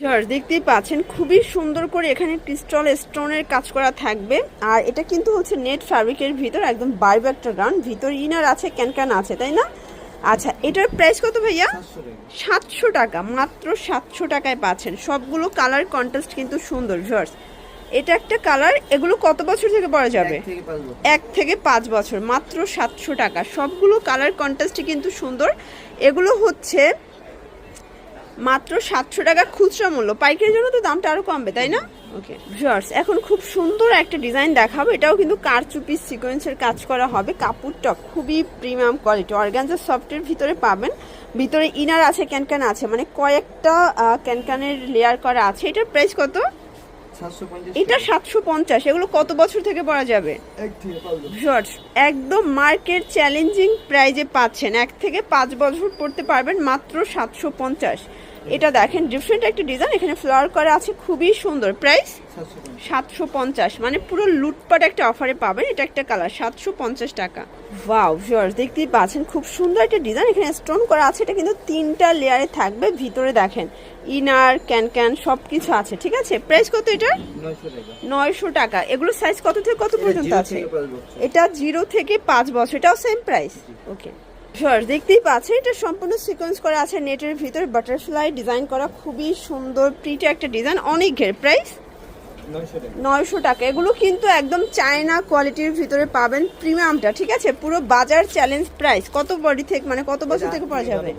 George দেখতেই পাচ্ছেন খুবই সুন্দর করে এখানে ক্রিস্টাল স্টোনের কাজ করা থাকবে। আর এটা কিন্তু হচ্ছে নেট ফ্যাব্রিকের ভিতর একদম বারবে একটা গান ভিতর ইনার আছে ক্যান ক্যান আছে তাই না? আচ্ছা এটার প্রাইস কত ভাইয়া? সাতশো টাকা মাত্র সাতশো টাকায় পাচ্ছেন। সবগুলো কালার কন্ট্রাস্ট কিন্তু সুন্দর জর্জ এটা একটা কালার এগুলো কত বছর থেকে পরা যাবে? এক থেকে পাঁচ বছর মাত্র সাতশো টাকা। সবগুলো কালার কন্ট্রাস্টই কিন্তু সুন্দর। এগুলো হচ্ছে মাত্র সাতশো টাকা খুচরা মূল্য। পাইকারির জন্য তো দামটা আরও কমবে, তাই না? ওকে ভিউয়ার্স এখন খুব সুন্দর একটা ডিজাইন দেখাবো। এটাও কিন্তু কারচুপি সিকোয়েন্সের কাজ করা হবে। কাপড়টা খুবই প্রিমিয়াম কোয়ালিটি অর্গানজার সফটের ভিতরে পাবেন। ভিতরে ইনার আছে, ক্যানক্যান আছে। মানে কয়েকটা ক্যানকানের ক্যানক্যানের লেয়ার করা আছে। এটার প্রাইস কত? এটা সাতশো পঞ্চাশ এগুলো কত বছর থেকে পড়া যাবে? শর্টস একদম মার্কেট চ্যালেঞ্জিং প্রাইজে পাচ্ছেন এক থেকে পাঁচ বছর পড়তে পারবেন মাত্র সাতশো পঞ্চাশ। এটা দেখেন ডিফারেন্ট একটা ডিজাইন এখানে ফ্লাওয়ার করা আছে খুবই সুন্দর। প্রাইস সাতশো পঞ্চাশ মানে পুরো লুটপাট একটা অফারে পাবেন এটা একটা কালার সাতশো পঞ্চাশ টাকা। ওয়াও ভিউয়ার্স দেখতেই পাচ্ছেন খুব সুন্দর একটা ডিজাইন এখানে স্টোন করা আছে এটা কিন্তু তিনটা লেয়ারে থাকবে ভিতরে দেখেন ইনার ক্যান ক্যান সব কিছু আছে ঠিক আছে? প্রাইস কত এটা? নয়শো টাকা। এগুলো সাইজ কত থেকে কত পর্যন্ত আছে? এটা জিরো থেকে পাঁচ বছর এটাও সেম প্রাইস ওকে শিওর দেখতেই পাচ্ছেন এটা সম্পূর্ণ সিকোয়েন্স করা আছে নেটের ভিতরে বাটারফ্লাই ডিজাইন করা খুবই সুন্দর প্রিটি একটা ডিজাইন অনেক ঘের প্রাইস নয়শো টাকা। এগুলো কিন্তু একদম চায়না কোয়ালিটির ভিতরে পাবেন প্রিমিয়ামটা ঠিক আছে? পুরো বাজার চ্যালেঞ্জ প্রাইস কত বডি থেকে মানে কত বছর থেকে পড়া যাবে?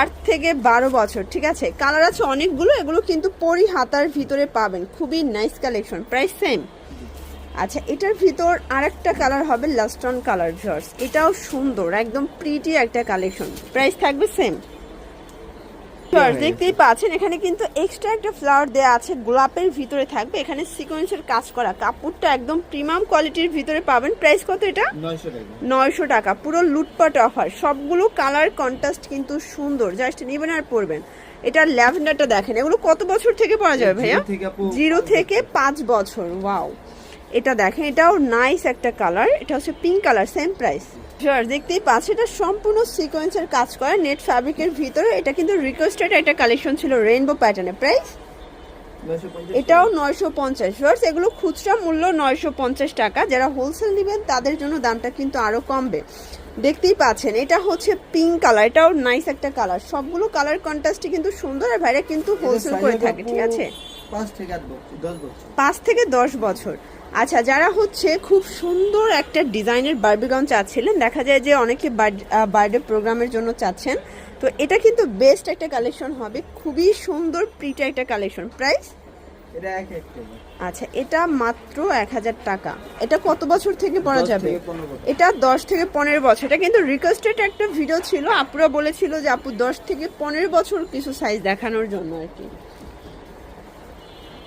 আট থেকে বারো বছর ঠিক আছে? কালার আছে অনেকগুলো এগুলো কিন্তু পরি হাতার ভিতরে পাবেন খুবই নাইস কালেকশন প্রাইস সেম আচ্ছা এটার ভিতর আরেকটা কালার হবে লাস্টন কালার ভিউয়ার্স এটাও সুন্দর একদম প্রিটি একটা কালেকশন প্রাইস থাকবে সেম দেখতেই পাচ্ছেন এখানে কিন্তু এক্সট্রা একটা ফ্লাওয়ার দেওয়া আছে গোলাপের ভিতরে থাকবে। এখানে সিকোয়েন্সের কাজ করা কাপড়টা একদম প্রিমিয়াম কোয়ালিটির ভিতরে পাবেন। প্রাইস কত এটা? নয়শো টাকা। পুরো লুটপাট অফার সবগুলো কালার কন্ট্রাস্ট কিন্তু সুন্দর জাস্ট নেবেন আর পরবেন। এটা ল্যাভেন্ডারটা দেখেন এগুলো কত বছর থেকে পরা যাবে ভাইয়া? জিরো থেকে পাঁচ বছর। ওয়াও এটা দেখেন এটাও নাইস একটা কালার এটা হচ্ছে পিঙ্ক কালার সেম প্রাইস দেখতেই পাচ্ছি এটা সম্পূর্ণ সিকোয়েন্সের কাজ করে নেট ফ্যাব্রিকের ভিতরে এটা কিন্তু রিকোয়েস্টেড একটা কালেকশন ছিল রেইনবো প্যাটার্নের প্রাইস এটাও নয়শো পঞ্চাশ। ভিউয়ার্স এগুলো খুচরা মূল্য নয়শো পঞ্চাশ টাকা যারা হোলসেল নেবেন তাদের জন্য দামটা কিন্তু আরও কমবে। দেখতেই পাচ্ছেন এটা হচ্ছে পিঙ্ক কালার এটাও নাইস একটা কালার সবগুলো কালার কন্ট্রাস্টই কিন্তু সুন্দর আর ভাইরা কিন্তু হোলসেল করে থাকে ঠিক আছে? পাঁচ থেকে দশ বছর। আচ্ছা যারা হচ্ছে খুব সুন্দর একটা ডিজাইনের বার্বিগন চাচ্ছিলেন দেখা যায় যে অনেকে বার্থডে প্রোগ্রামের জন্য চাচ্ছেন তো এটা কিন্তু বেস্ট একটা কালেকশন হবে খুবই সুন্দর প্রিটা একটা কালেকশন। প্রাইস? আচ্ছা এটা মাত্র এক হাজার টাকা। এটা কত বছর থেকে পড়া যাবে। এটা দশ থেকে পনেরো বছর। এটা কিন্তু রিকোয়েস্টেড একটা ভিডিও ছিল আপুরা বলেছিল যে আপু দশ থেকে পনেরো বছর কিছু সাইজ দেখানোর জন্য আর কি।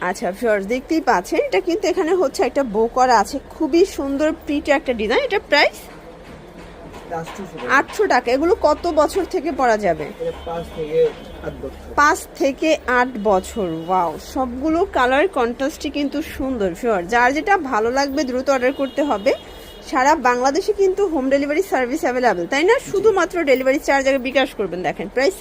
আচ্ছা ফিওর্স দেখতেই পাচ্ছেন এটা কিন্তু এখানে হচ্ছে একটা বো করা আছে। খুবই সুন্দর প্রিটি একটা ডিজাইন এটা প্রাইস আটশো টাকা। এগুলো কত বছর থেকে পড়া যাবে? পাঁচ থেকে আট বছর। পাঁচ থেকে আট বছর। ওয়াও সবগুলো কালার কন্ট্রাস্টই কিন্তু সুন্দর ফিওর যার যেটা ভালো লাগবে দ্রুত অর্ডার করতে হবে। সারা বাংলাদেশে কিন্তু হোম ডেলিভারি সার্ভিস অ্যাভেলেবেল তাই না? শুধুমাত্র ডেলিভারি চার্জ আগে বিকাশ করবেন দেখেন। প্রাইস